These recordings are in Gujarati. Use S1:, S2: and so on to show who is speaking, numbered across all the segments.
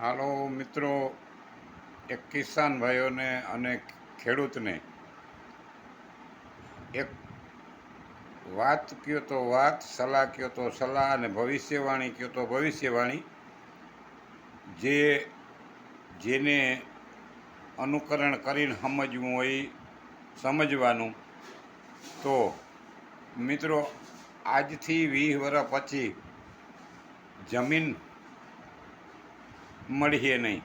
S1: હાલો મિત્રો, એક કિસાન ભાઈઓને અને ખેડૂતને. એક વાત કયો તો વાત, સલાહ કયો તો સલાહ અને ભવિષ્યવાણી કયો તો ભવિષ્યવાણી. જે જેને અનુકરણ કરીને સમજવું હોય, સમજવાનું. તો મિત્રો, આજથી વીસ વર્ષ પછી જમીન મળીએ નહીં.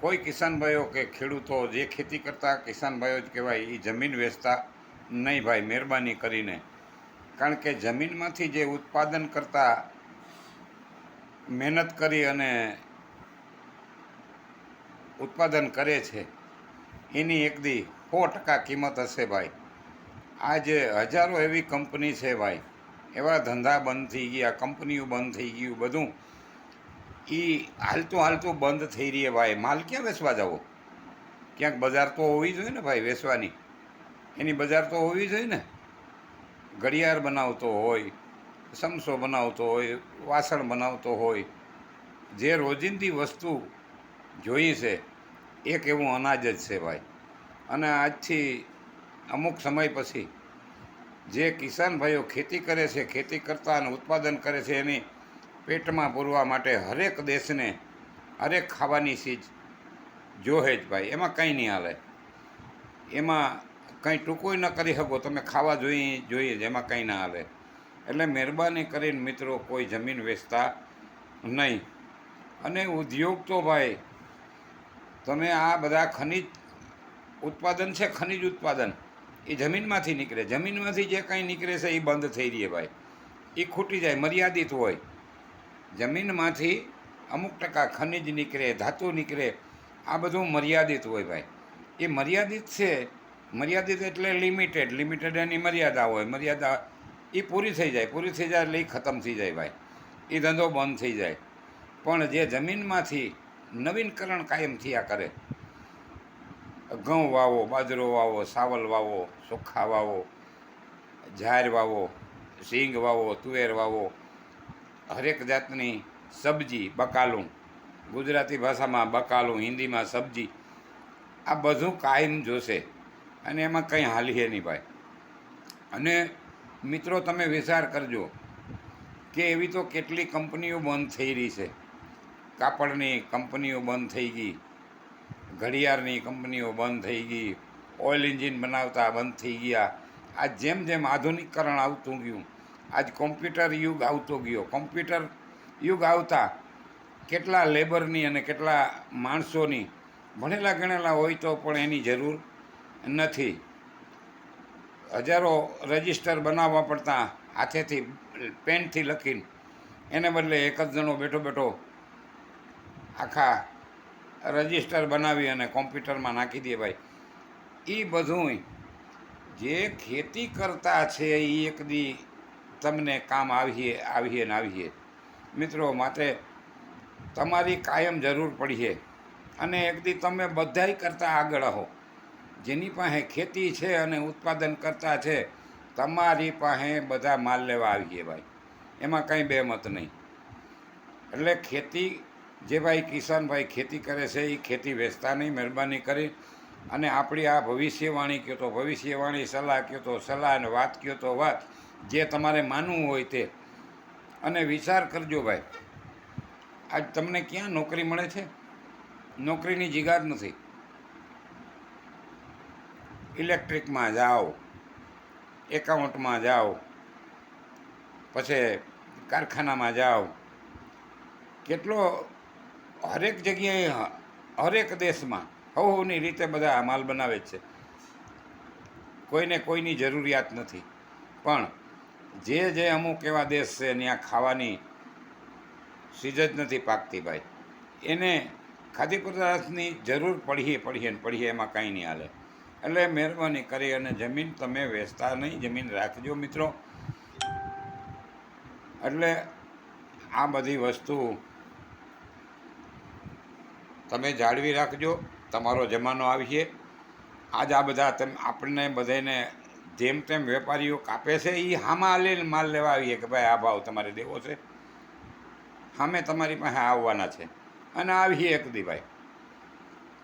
S1: કોઈ કિસાનભાઈઓ કે ખેડૂતો જે ખેતી કરતા કિસાનભાઈઓ જ કહેવાય એ જમીન વેચતા નહીં ભાઈ, મહેરબાની કરીને. કારણ કે જમીનમાંથી જે ઉત્પાદન કરતા મહેનત કરી અને ઉત્પાદન કરે છે, એની એક દી સો ટકા કિંમત હશે ભાઈ. આજે હજારો એવી કંપની છે ભાઈ. એવા ધંધા બંધ થઈ ગયા, કંપનીઓ બંધ થઈ ગયું, બધું એ હાલતું હાલતું બંધ થઈ રહી ભાઈ. માલ ક્યાં વેચવા જાવો? ક્યાંક બજાર તો હોવી જોઈએ ને ભાઈ વેચવાની. એની બજાર તો હોવી જોઈએ ને. ઘડિયાળ બનાવતો હોય, સમસો બનાવતો હોય, વાસણ બનાવતો હોય, જે રોજિંદી વસ્તુ જોઈ છે, એક એવું અનાજ જ છે ભાઈ. અને આજથી અમુક સમય પછી જે કિસાન ભાઈઓ ખેતી કરે છે, ખેતી કરતા અને ઉત્પાદન કરે છે, એની પેટમાં પૂરવા માટે હરેક દેશને હરેક ખાવાની ચીજ જોહે જ ભાઈ. એમાં કંઈ નહીં હાલે. એમાં કંઈ ટૂંકું ન કરી શકો. તમે ખાવા જોઈએ જોઈએ જ. એમાં કંઈ ના હાલે. એટલે મહેરબાની કરીને મિત્રો, કોઈ જમીન વેચતા નહીં. અને ઉદ્યોગ તો ભાઈ, તમે આ બધા ખનિજ ઉત્પાદન છે, ખનિજ ઉત્પાદન, એ જમીનમાંથી નીકળે. જમીનમાંથી જે કંઈ નીકળે છે, એ બંધ થઈ રહી ભાઈ. એ ખૂટી જાય, મર્યાદિત હોય. જમીનમાંથી અમુક ટકા ખનિજ નીકળે, ધાતુ નીકળે, આ બધું મર્યાદિત હોય ભાઈ. એ મર્યાદિત છે, મર્યાદિત એટલે લિમિટેડ લિમિટેડ એની મર્યાદા હોય, મર્યાદા એ પૂરી થઈ જાય, પૂરી થઈ જાય એટલે એ ખતમ થઈ જાય ભાઈ. એ ધંધો બંધ થઈ જાય. પણ જે જમીનમાંથી નવીનકરણ કાયમ થયા કરે, ઘઉં વાવો, બાજરો વાવો, સાવલ વાવો, ચોખા વાવો, ઝાર વાવો, સિંગ વાવો, તુવેર વાવો હરેક જાતની સબ્જી, બકાલું. ગુજરાતી ભાષામાં બકાલું, હિન્દીમાં સબ્જી. આ બધું કાયમ જોશે. અને એમાં કંઈ હાલીએ નહીં ભાઈ. અને મિત્રો, તમે વિચાર કરજો કે એવી તો કેટલી કંપનીઓ બંધ થઈ રહી છે. કાપડની કંપનીઓ બંધ થઈ ગઈ. ઘડિયાળની કંપનીઓ બંધ થઈ ગઈ. ઓઇલ એન્જિન બનાવતા બંધ થઈ ગયા. આ જેમ જેમ આધુનિકકરણ આવતું ગયું આજ કોમ્પ્યુટર યુગ આવતો ગયો. કોમ્પ્યુટર યુગ આવતા કેટલા લેબરની અને કેટલા માણસોની ભણેલા ગણેલા હોય તો પણ એની જરૂર નથી. હજારો રજિસ્ટર બનાવવા પડતા હાથેથી પેનથી લખીને એને બદલે એક જ જણો બેઠો બેઠો આખા રજિસ્ટર બનાવી અને કોમ્પ્યુટરમાં નાખી દે ભાઈ. એ બધું જે ખેતી કરતા છે એ એક દી તમને કામ આવીએ આવીએ ને આવીએ. મિત્રો માટે તમારી કાયમ જરૂર પડીએ અને એકદી તમે બધાય કરતાં આગળ હો જેની પાસે ખેતી છે અને ઉત્પાદન કરતા છે, તમારી પાસે બધા માલ લેવા આવીએ ભાઈ. એમાં કંઈ બે મત નહીં. એટલે ખેતી, જે ભાઈ કિસાનભાઈ ખેતી કરે છે એ ખેતી વેચતા નહીં, મહેરબાની કરી. અને આપણી આ ભવિષ્યવાણી કહો તો ભવિષ્યવાણી, સલાહ કહો તો સલાહ અને વાત કહો તો વાત. જે તમારે માનવું હોય તે. અને વિચાર કરજો ભાઈ, આજ તમને ક્યાં નોકરી મળે છે? નોકરીની જીગાર નથી. ઇલેક્ટ્રિકમાં જાઓ, એકાઉન્ટમાં જાઓ, પછી કારખાનામાં જાઓ. કેટલો હરેક જગ્યાએ હરેક દેશમાં હવની રીતે બધા માલ બનાવે છે. કોઈને કોઈની જરૂરિયાત નથી. પણ જે જે અમુક એવા દેશ છે ત્યાં ખાવાની સીજ જ નથી પાકતી ભાઈ. એને ખાદ્ય પદાર્થની જરૂર પડીએ પડીએ ને પડીએ એમાં કાંઈ નહીં હાલે. એટલે મહેરબાની કરી અને જમીન તમે વેચતા નહીં, જમીન રાખજો મિત્રો. એટલે આ બધી વસ્તુ તમે જાળવી રાખજો. તમારો જમાનો આવીએ. આજ આ બધા તમે આપણને બધાને જેમ તેમ વેપારીઓ કાપે છે એ હામાં લઈને માલ લેવા આવીએ કે ભાઈ આ ભાવ તમારે દેવો છે. સામે તમારી પાસે આવવાના છે અને આવી એક દી ભાઈ.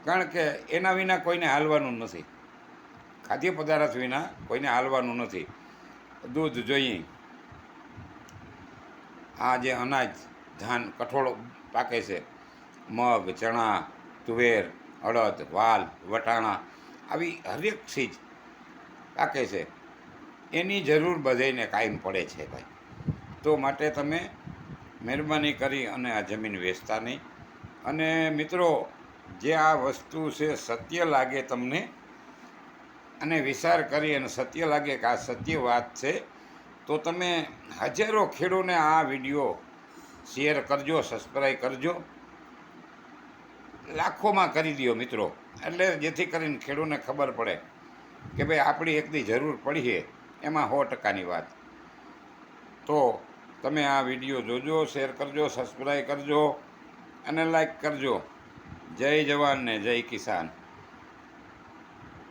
S1: કારણ કે એના વિના કોઈને હાલવાનું નથી. ખાદ્ય પદાર્થ વિના કોઈને હાલવાનું નથી. દૂધ જોઈએ. આ જે અનાજ ધાન કઠોળ પાકે છે, મગ, ચણા, તુવેર, અડદ, વાલ, વટાણા, આવી હરેક ચીજ પાકે છે. એની જરૂર બધાને કાયમ પડે છે ભાઈ. તો માટે તમે મહેરબાની કરી અને આ જમીન વેચતા નહીં. અને મિત્રો, જે આ વસ્તુ છે સત્ય લાગે તમને, અને વિચાર કરી અને સત્ય લાગે કે આ સત્ય વાત છે, તો તમે હજારો ખેડૂને આ વીડિયો શેર કરજો સબસ્ક્રાઈબ કરજો. લાખોમાં કરી દો મિત્રો. એટલે જેથી કરીને ખેડૂને ખબર પડે. કે ભાઈ આપણી એકની જરૂર પડી છે, એમાં સો ટકાની વાત. તો તમે આ વીડિયો જોજો, શેર કરજો સબસ્ક્રાઈબ કરજો અને લાઈક કરજો. જય જવાન ને જય કિસાન.